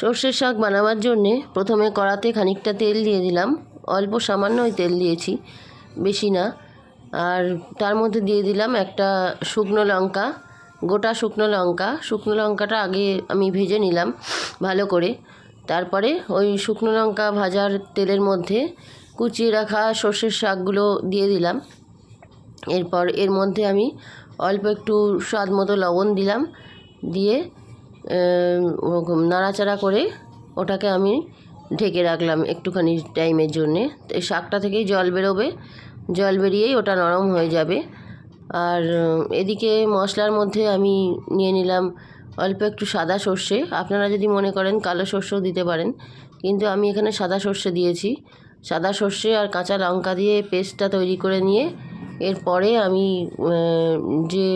সর্ষের শাক বানাবার জন্যে প্রথমে কড়াতে খানিকটা তেল দিয়ে দিলাম। অল্প সামান্যই তেল দিয়েছি, বেশি না। আর তার মধ্যে দিয়ে দিলাম একটা শুকনো লঙ্কা, গোটা শুকনো লঙ্কা। শুকনো লঙ্কাটা আগে আমি ভেজে নিলাম ভালো করে। তারপরে ওই শুকনো লঙ্কা ভাজার তেলের মধ্যে কুচিয়ে রাখা সর্ষের শাকগুলো দিয়ে দিলাম। এরপর এর মধ্যে আমি অল্প একটু স্বাদ মতো লবণ দিলাম। দিয়ে নাড়াচাড়া করে ওটাকে আমি ঢেকে রাখলাম একটুখানি টাইমের জন্যে। এই শাকটা থেকেই জল বেরোবে, জল বেরিয়েই ওটা নরম হয়ে যাবে। আর এদিকে মশলার মধ্যে আমি নিয়ে নিলাম অল্প একটু সাদা সর্ষে। আপনারা যদি মনে করেন কালো সর্ষেও দিতে পারেন, কিন্তু আমি এখানে সাদা সর্ষে দিয়েছি। সাদা সর্ষে আর কাঁচা লঙ্কা দিয়ে পেস্টটা তৈরি করে নিয়ে এরপরে আমি যে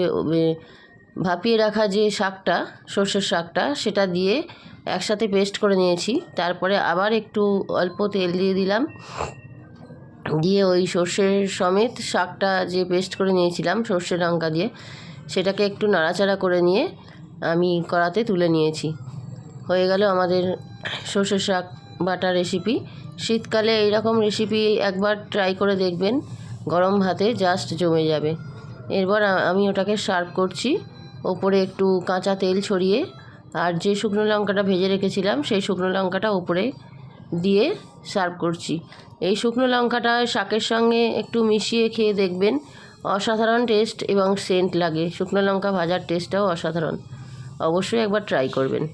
ভাপিয়ে রাখা যে শাকটা, সর্ষের শাকটা, সেটা দিয়ে একসাথে পেস্ট করে নিয়েছি। তারপরে আবার একটু অল্প তেল দিয়ে দিলাম। দিয়ে ওই সর্ষের সমেত শাকটা যে পেস্ট করে নিয়েছিলাম সর্ষে লঙ্কা দিয়ে, সেটাকে একটু নাড়াচাড়া করে নিয়ে আমি কড়াতে তুলে নিয়েছি। হয়ে গেল আমাদের সর্ষের শাক বাটা রেসিপি শীতকালে এইরকম রেসিপি একবার ট্রাই করে দেখবেন, গরম ভাতে জাস্ট জমে যাবে। এরপর আমি ওটাকে সার্ভ করছি। ওপরে একটু কাঁচা তেল ছড়িয়ে আর যে শুকনো লঙ্কাটা ভেজে রেখেছিলাম, সেই শুকনো লঙ্কাটা ওপরে দিয়ে সার্ভ করছি। এই শুকনো লঙ্কাটা শাকের সঙ্গে একটু মিশিয়ে খেয়ে দেখবেন অসাধারণ টেস্ট এবং সেন্ট লাগে। শুকনো লঙ্কা ভাজার টেস্টটাও অসাধারণ। অবশ্যই একবার ট্রাই করবেন।